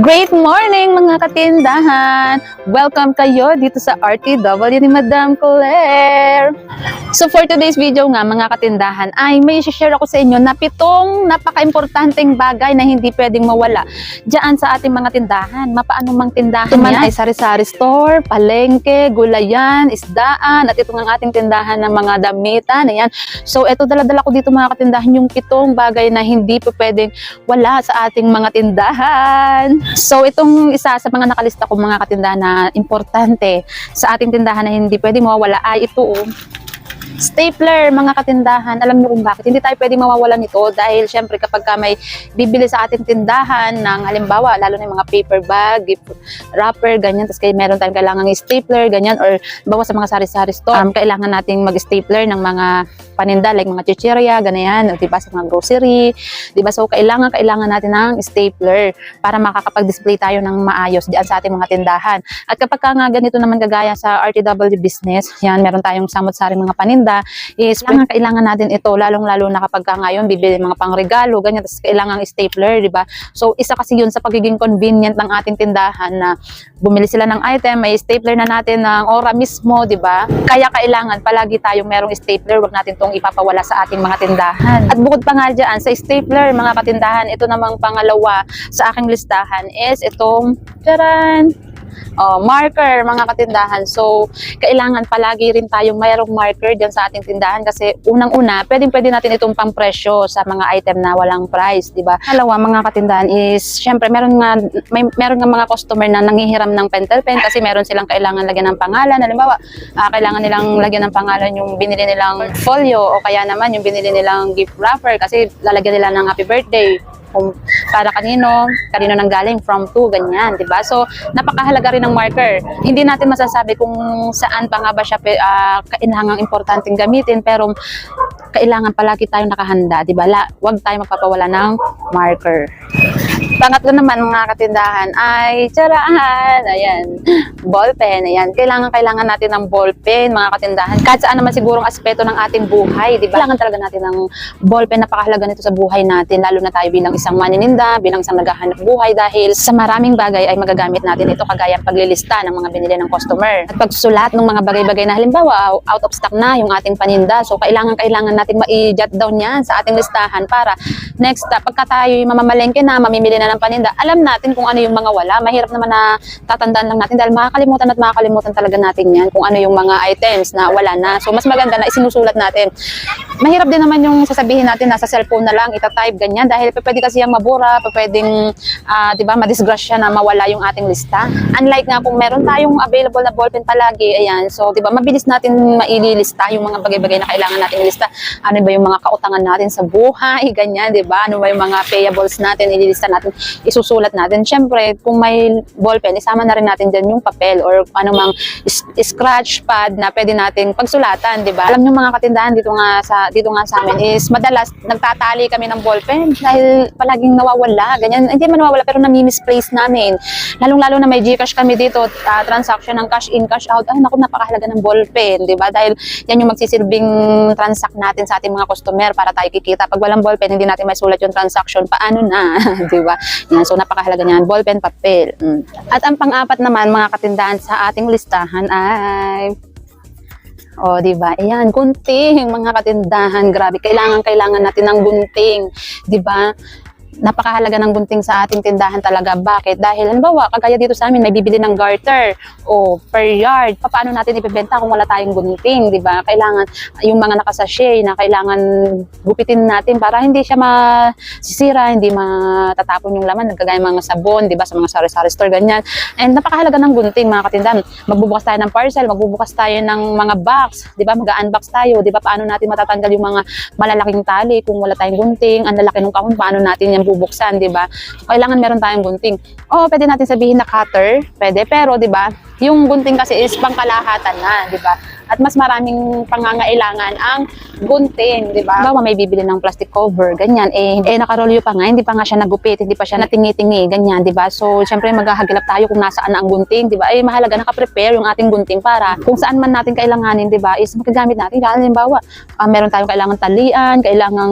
Great morning mga katindahan! Welcome kayo dito sa RTW ni Madam Claire! So for today's video nga mga katindahan ay may share ako sa inyo na pitong napaka-importanteng bagay na hindi pwedeng mawala dyan sa ating mga tindahan. Mapaano mang tindahan man ay sari-sari store, palengke, gulayan, isdaan at ito ang ating tindahan ng mga damitan. Ayan. So ito dala-dala ko dito mga katindahan yung pitong bagay na hindi pwedeng wala sa ating mga tindahan. So itong isa sa mga nakalista ko mga katindahan na importante sa ating tindahan na hindi pwedeng mawawala ay ito oh. Stapler, mga katindahan, alam niyo kung bakit. Hindi tayo pwedeng mawawalan nito dahil syempre kapag ka may bibili sa ating tindahan ng halimbawa, lalo na yung mga paper bag, wrapper, ganyan, tapos kaya meron tayong kailangan stapler, ganyan, or bawa sa mga sari-sari store, um, kailangan nating mag-stapler ng mga paninda like mga chichirya, ganyan, o diba sa mga grocery, diba? So kailangan kailangan natin ng stapler para makakapag-display tayo ng maayos diyan sa ating mga tindahan. At kapag ka nga ganito naman kagaya sa RTW business, yan meron tayong samot-sari mga paninda, is kailangan kailangan natin ito lalong-lalo na kapag ka ngayon bibili mga pangregalo, ganyan, tapos kailangan stapler, diba? So isa kasi yun sa pagiging convenient ng ating tindahan na bumili sila ng item, may stapler na natin ng ora mismo, di ba? Kaya kailangan palagi tayong merong stapler, wag natin tong ipapawala sa ating mga tindahan. At bukod pa nga dyan, sa stapler, mga katindahan, ito namang pangalawa sa aking listahan is itong, charan, Oh, marker, mga katindahan. So, kailangan palagi rin tayong mayroong marker dyan sa ating tindahan kasi unang-una, pwedeng pwede natin itong pampresyo sa mga item na walang price, di ba? Halawa, mga katindahan is, syempre, meron nga, may, meron nga mga customer na nangihiram ng pentel pen kasi meron silang kailangan lagyan ng pangalan. Halimbawa, ah, kailangan nilang lagyan ng pangalan yung binili nilang folio o kaya naman yung binili nilang gift wrapper kasi lalagyan nila ng happy birthday kung para kanino, kanino nang galing, from to, ganyan, di ba? So, napakahalaga rin ng marker. Hindi natin masasabi kung saan pa nga ba siya uh, kailangang importanteng gamitin, pero kailangan palagi tayong nakahanda, di ba? La, huwag tayong magpapawala ng marker. Pangatlo naman mga katindahan ay tsaraan, ayan, ballpen, ayan. Kailangan kailangan natin ng ballpen mga katindahan. Kahit saan naman sigurong aspeto ng ating buhay, di ba? Kailangan talaga natin ng ballpen, napakahalaga nito sa buhay natin, lalo na tayo bilang isang manininda, bilang isang naghahanap buhay dahil sa maraming bagay ay magagamit natin ito kagaya ang paglilista ng mga binili ng customer. At pagsusulat ng mga bagay-bagay na halimbawa out of stock na yung ating paninda. So kailangan kailangan natin ma-jot down yan sa ating listahan para next uh, pagka tayo mamamalengke na, mamimili na ng paninda, alam natin kung ano yung mga wala. Mahirap naman na tatandaan lang natin dahil makakalimutan at makakalimutan talaga natin yan kung ano yung mga items na wala na. So mas maganda na isinusulat natin. Mahirap din naman yung sasabihin natin nasa cellphone na lang, itatype ganyan dahil pwede kasi yung mabura, pwedeng uh, 'di ba, madisgrasya na mawala yung ating lista. Unlike nga kung meron tayong available na ballpen palagi, ayan. So 'di ba, mabilis natin maililista yung mga bagay-bagay na kailangan natin ilista. Ano ba yung mga kautangan natin sa buhay, ganyan, 'di ba? Ano ba yung mga payables natin ililista natin, isusulat natin. Syempre, kung may ballpen, isama na rin natin diyan yung papel or ano mang scratch pad na pwede nating pagsulatan, 'di ba? Alam niyo mga katindahan dito nga sa dito nga sa amin is madalas nagtatali kami ng ballpen dahil palaging nawawala, ganyan. Hindi man nawawala pero nami-misplace namin. Lalong-lalo na may GCash kami dito, uh, transaction ng cash in, cash out. Ay naku, napakahalaga ng ballpen, 'di ba? Dahil yan yung magsisilbing transact natin sa ating mga customer para tayo kikita. Pag walang ballpen, hindi natin may sulat yung transaction. Paano na, 'di ba? Yan, so napakahalaga niyan, ballpen, papel. Mm. At ang pang-apat naman mga katindahan sa ating listahan ay o, di ba? Ayan, gunting, mga katindahan. Grabe, kailangan, kailangan natin ng gunting. Di ba? Napakahalaga ng gunting sa ating tindahan talaga. Bakit? Dahil, halimbawa, kagaya dito sa amin, may bibili ng garter o per yard. Paano natin ibebenta kung wala tayong gunting, di ba? Kailangan, yung mga nakasashay na kailangan gupitin natin para hindi siya masisira, hindi matatapon yung laman, nagkagaya mga sabon, di ba? Sa mga sari-sari store, ganyan. And napakahalaga ng gunting, mga katindahan. Magbubukas tayo ng parcel, magbubukas tayo ng mga box, di ba? Mag-unbox tayo, di ba? Paano natin matatanggal yung mga malalaking tali kung wala tayong gunting, ang lalaki ng kahon, paano natin yan bubuksan, 'di ba? Kailangan meron tayong gunting. Oo, pwede natin sabihin na cutter, pwede, pero 'di ba? Yung gunting kasi is pangkalahatan na, 'di ba? At mas maraming pangangailangan ang gunting, di ba? Bawa may bibili ng plastic cover, ganyan, eh, eh nakarolyo pa nga, hindi pa nga siya nagupit, hindi pa siya natingi-tingi, ganyan, di ba? So, syempre maghahagilap tayo kung nasaan na ang gunting, di ba? Eh, mahalaga nakaprepare yung ating gunting para kung saan man natin kailanganin, di ba, is magagamit natin. Kaya halimbawa, ah, meron tayong kailangan talian, kailangan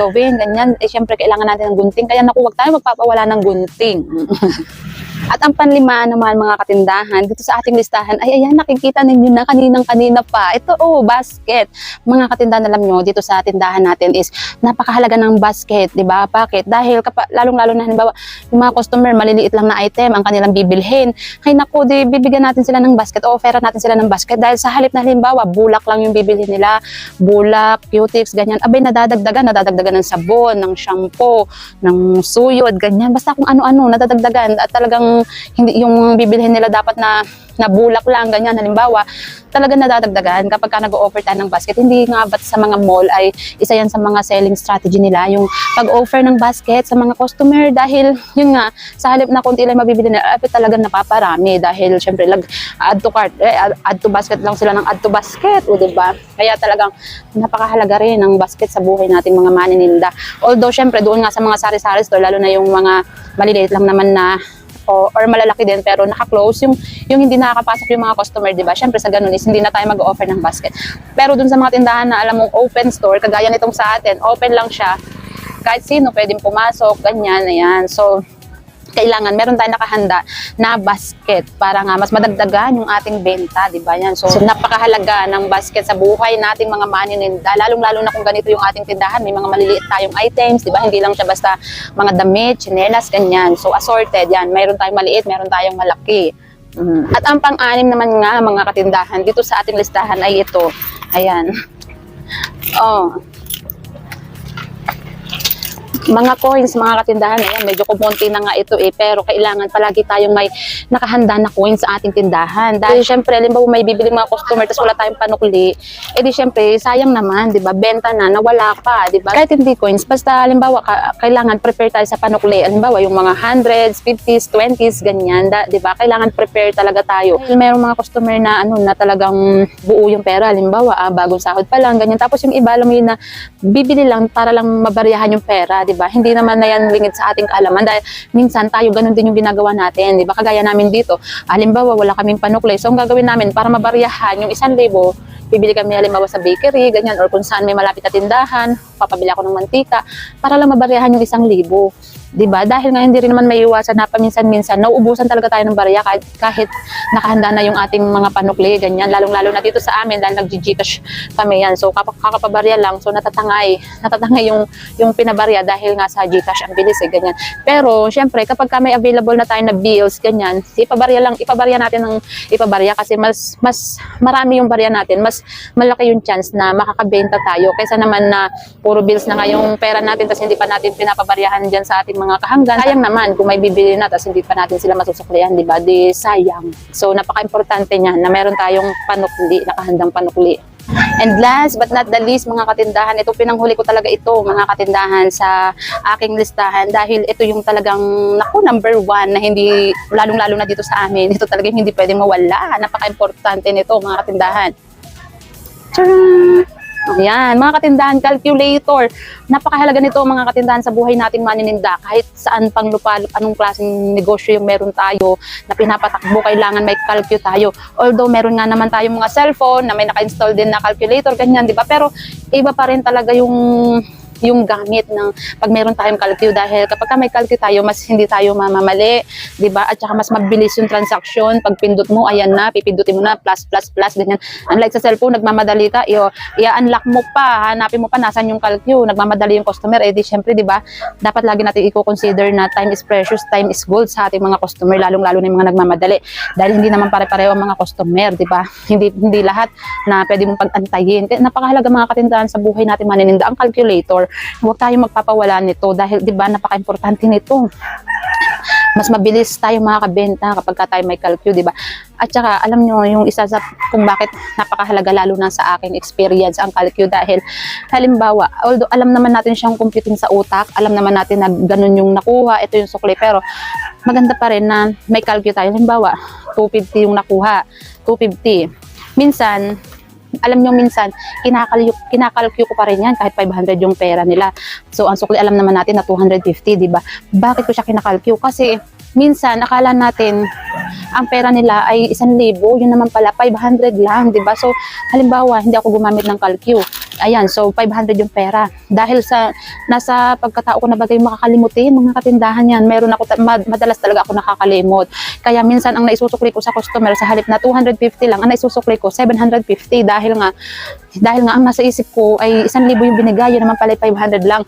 gawin, ganyan, eh, syempre kailangan natin ng gunting, kaya naku, wag tayo magpapawala ng gunting. At ang panlima naman mga katindahan, dito sa ating listahan, ay ayan, nakikita ninyo na kaninang-kanina pa. Ito, oh, basket. Mga katindahan, alam nyo, dito sa tindahan natin is napakahalaga ng basket, di ba? Bakit? Dahil lalong-lalo na halimbawa, yung mga customer, maliliit lang na item ang kanilang bibilhin. Ay naku, di, bibigyan natin sila ng basket o offeran natin sila ng basket dahil sa halip na halimbawa, bulak lang yung bibilhin nila, bulak, cutics, ganyan. Abay, nadadagdagan, nadadagdagan ng sabon, ng shampoo, ng suyod, ganyan. Basta kung ano-ano, nadadagdagan at talagang hindi yung bibilhin nila dapat na na bulak lang, ganyan. Halimbawa, talaga nadadagdagan kapag ka nag-offer tayo ng basket. Hindi nga ba't sa mga mall ay isa yan sa mga selling strategy nila, yung pag-offer ng basket sa mga customer dahil yun nga, sa halip na konti lang mabibili nila, ay talaga napaparami dahil syempre lag add to cart, eh, add- to basket lang sila ng add to basket, o diba? Kaya talagang napakahalaga rin ng basket sa buhay nating mga manininda. Although syempre doon nga sa mga sari-sari store, lalo na yung mga maliliit lang naman na o or malalaki din pero naka-close yung yung hindi nakakapasok yung mga customer, 'di ba? Syempre sa ganun is hindi na tayo mag-offer ng basket. Pero dun sa mga tindahan na alam mong open store, kagaya nitong sa atin, open lang siya. Kahit sino pwedeng pumasok, ganyan, ayan. So kailangan meron tayong nakahanda na basket para nga mas madagdagan yung ating benta, di ba yan? So, napakahalaga ng basket sa buhay nating mga manininda, lalong-lalo na kung ganito yung ating tindahan, may mga maliliit tayong items, di ba? Hindi lang siya basta mga damit, tsinelas, ganyan. So, assorted yan. Mayroon tayong maliit, meron tayong malaki. Mm. At ang pang-anim naman nga, mga katindahan, dito sa ating listahan ay ito. Ayan. Oh, mga coins, mga katindahan, ayan, medyo kumonti na nga ito eh, pero kailangan palagi tayong may nakahanda na coins sa ating tindahan. Dahil syempre, halimbawa may bibili mga customer, tapos wala tayong panukli, eh di syempre, sayang naman, di ba? Benta na, nawala pa, di ba? Kahit hindi coins, basta halimbawa, ka- kailangan prepare tayo sa panukli. Halimbawa, yung mga hundreds, fifties, twenties, ganyan, di ba? Kailangan prepare talaga tayo. Mayroong mga customer na, ano, na talagang buo yung pera, halimbawa, ah, bagong sahod pa lang, ganyan. Tapos yung iba, alam mo yun na, bibili lang para lang mabaryahan yung pera, 'di ba? Hindi naman na yan lingid sa ating kaalaman dahil minsan tayo ganun din yung ginagawa natin, 'di ba? Kagaya namin dito. Halimbawa, wala kaming panukli. So ang gagawin namin para mabaryahan yung isang libo, bibili kami halimbawa sa bakery, ganyan or kung saan may malapit na tindahan, papabili ako ng mantika para lang mabaryahan yung isang libo. 'Di ba? Dahil nga hindi rin naman may iwasan na paminsan-minsan nauubusan talaga tayo ng barya kahit, nakahanda na yung ating mga panukli, ganyan. Lalong-lalo na dito sa amin dahil nag-Gcash kami yan. So kap- kakapabarya lang, so natatangay, natatangay yung yung pinabarya dahil nga sa Gcash ang bilis eh, ganyan. Pero syempre kapag ka may available na tayo na bills, ganyan, ipabarya lang, ipabarya natin ng ipabarya kasi mas mas marami yung barya natin, mas malaki yung chance na makakabenta tayo kaysa naman na puro bills na nga yung pera natin tapos hindi pa natin pinapabaryahan diyan sa ating mga kahanggan. Sayang naman kung may bibili na tapos hindi pa natin sila masusuklihan, di ba? Di sayang. So napaka-importante niyan na meron tayong panukli, nakahandang panukli. And last but not the least, mga katindahan, ito pinanghuli ko talaga ito, mga katindahan sa aking listahan dahil ito yung talagang, naku, number one na hindi, lalong-lalo na dito sa amin, ito talagang hindi pwedeng mawala. Napaka-importante nito, mga katindahan. Tcharam! Ayan, mga katindahan, calculator. Napakahalaga nito mga katindahan sa buhay nating manininda. Kahit saan pang lupa, anong klaseng negosyo yung meron tayo na pinapatakbo, kailangan may calcu tayo. Although meron nga naman tayong mga cellphone na may naka-install din na calculator, ganyan, di ba? Pero iba pa rin talaga yung yung gamit ng pag meron tayong calcu dahil kapag ka may calcu tayo mas hindi tayo mamamali, 'di ba? At saka mas mabilis yung transaction. Pag pindot mo, ayan na, pipindutin mo na plus plus plus ganyan. Unlike sa cellphone, nagmamadali ka, iyo, i-unlock mo pa, hanapin mo pa nasan yung calcu, nagmamadali yung customer, eh di syempre, 'di ba? Dapat lagi natin i-consider na time is precious, time is gold sa ating mga customer, lalong-lalo na yung mga nagmamadali. Dahil hindi naman pare-pareho ang mga customer, 'di ba? Hindi hindi lahat na pwede mong pag-antayin. Napakahalaga mga katindahan sa buhay natin manininda ang calculator. Huwag tayong magpapawala nito dahil 'di ba napaka-importante nito. Mas mabilis tayo makakabenta kapag ka tayo may calcu, 'di ba? At saka alam nyo yung isa sa kung bakit napakahalaga lalo na sa aking experience ang calcu dahil halimbawa, although alam naman natin siyang computing sa utak, alam naman natin na ganun yung nakuha, ito yung sukli, pero maganda pa rin na may calcu tayo. Halimbawa, 250 yung nakuha, 250. Minsan, alam nyo minsan, kinakalyo, kinakalkyo ko pa rin yan kahit 500 yung pera nila. So, ang sukli alam naman natin na 250, di ba? Bakit ko siya kinakalkyo? Kasi, minsan, akala natin, ang pera nila ay 1,000, yun naman pala, 500 lang, di ba? So, halimbawa, hindi ako gumamit ng kalkyo. Ayan, so 500 yung pera. Dahil sa nasa pagkatao ko na bagay makakalimutin, mga katindahan yan. Meron ako, madalas talaga ako nakakalimot. Kaya minsan ang naisusukli ko sa customer sa halip na 250 lang, ang naisusukli ko 750 dahil nga dahil nga ang nasa isip ko ay 1,000 yung binigay, yun naman pala ay 500 lang.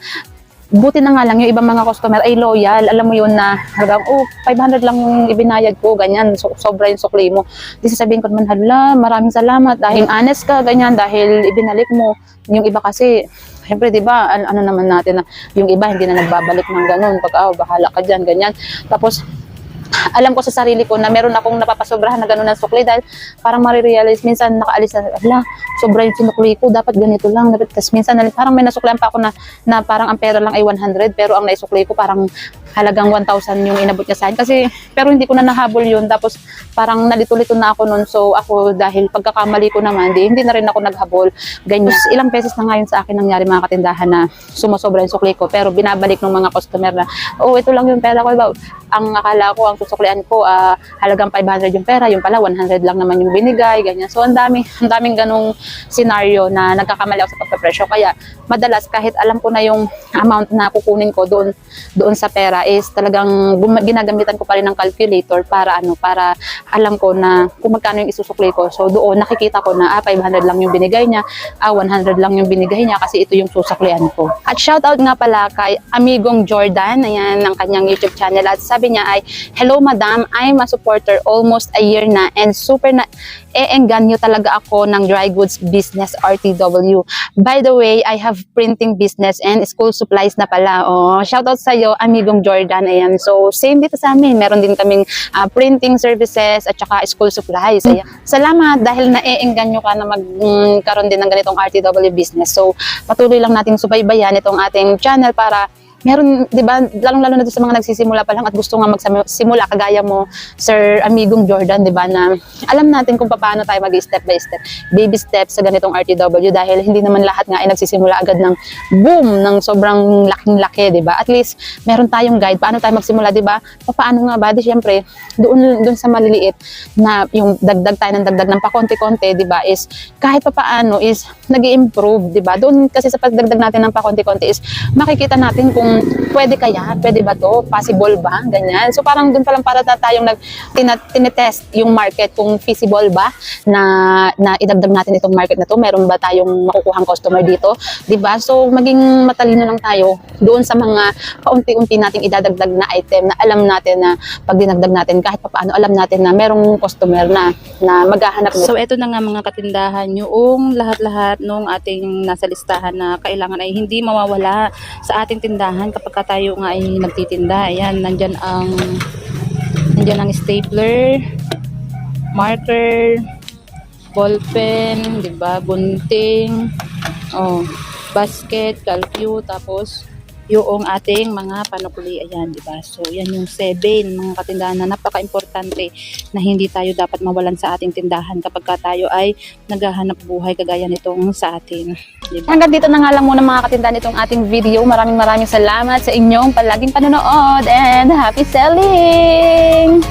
Buti na nga lang yung ibang mga customer ay loyal. Alam mo yun na hanggang, oh, 500 lang yung ibinayad ko, ganyan, so, sobra yung sukli mo. Di sasabihin ko naman, hala, maraming salamat dahil honest ka, ganyan, dahil ibinalik mo. Yung iba kasi, Siyempre, di ba, an- ano naman natin na yung iba hindi na nagbabalik ng ganun. Pag, oh, bahala ka dyan, ganyan. Tapos, alam ko sa sarili ko na meron akong napapasobrahan na gano'n ng sukli dahil parang marirealize minsan nakaalis na, ala, sobra yung sinukli ko, dapat ganito lang. Dapat, tapos minsan parang may nasuklihan pa ako na, na parang ang pera lang ay 100 pero ang naisukli ko parang halagang 1,000 yung inabot niya sa akin. Kasi, pero hindi ko na nahabol yun. Tapos, parang nalito-lito na ako nun. So, ako, dahil pagkakamali ko naman, di, hindi na rin ako naghabol. Ganyan. Tapos, ilang beses na ngayon sa akin nangyari mga katindahan na sumasobra yung sukli ko. Pero, binabalik ng mga customer na, oh, ito lang yung pera ko. Diba? Ang akala ko, ang susuklian ko, ah, halagang 500 yung pera. Yung pala, 100 lang naman yung binigay. Ganyan. So, ang dami, ang daming ganong scenario na nagkakamali ako sa pagpapresyo. Kaya, madalas, kahit alam ko na yung amount na kukunin ko doon, doon sa pera is talagang ginagamitan ko pa rin ng calculator para ano para alam ko na kung magkano yung isusukli ko. So doon nakikita ko na ah, 500 lang yung binigay niya, ah 100 lang yung binigay niya kasi ito yung susuklian ko. At shoutout nga pala kay amigong Jordan, ayan ng kanyang YouTube channel at sabi niya ay Hello madam, I'm a supporter almost a year na and super na e-engganyo talaga ako ng dry goods business RTW. By the way, I have printing business and school supplies na pala. Oh, shoutout sa iyo, amigong Jordan. Ayan. So, same dito sa amin. Meron din kaming ah, printing services at saka school supplies. Ayan. Salamat dahil na-e-engganyo ka na magkaroon din ng ganitong RTW business. So, patuloy lang nating subaybayan itong ating channel para meron, di ba, lalong-lalo na sa mga nagsisimula pa lang at gusto nga magsimula, kagaya mo, Sir Amigong Jordan, di ba, na alam natin kung paano tayo mag-step by step, baby steps sa ganitong RTW dahil hindi naman lahat nga ay nagsisimula agad ng boom, ng sobrang laking-laki, di ba? At least, meron tayong guide, paano tayo magsimula, di ba? Paano nga ba? Di syempre, doon, doon sa maliliit na yung dagdag tayo ng dagdag ng pakonti-konti, di ba, is kahit pa paano is nag improve di ba? Doon kasi sa pagdagdag natin ng pakonti-konti is makikita natin kung pwede kaya, pwede ba to, possible ba, ganyan. So parang doon pa lang para na tayong nag tinetest yung market kung feasible ba na na idagdag natin itong market na to, meron ba tayong makukuhang customer dito, di ba? So maging matalino lang tayo doon sa mga paunti-unti nating idadagdag na item na alam natin na pag dinagdag natin kahit papaano alam natin na merong customer na na maghahanap nito. So, eto na nga mga katindahan, yung lahat-lahat nung ating nasa listahan na kailangan ay hindi mawawala sa ating tindahan kapag ka tayo nga ay nagtitinda. Ayan, nandyan ang nandyan ang stapler, marker, ballpen, di ba, bunting, oh, basket, calcue, tapos yung ating mga panukuli, ayan, di ba? So, yan yung seven, mga katindahan na napaka-importante na hindi tayo dapat mawalan sa ating tindahan kapag ka tayo ay naghahanap buhay kagaya nitong sa atin. Di ba? Hanggang dito na nga lang muna mga katindahan itong ating video. Maraming maraming salamat sa inyong palaging panonood and happy selling!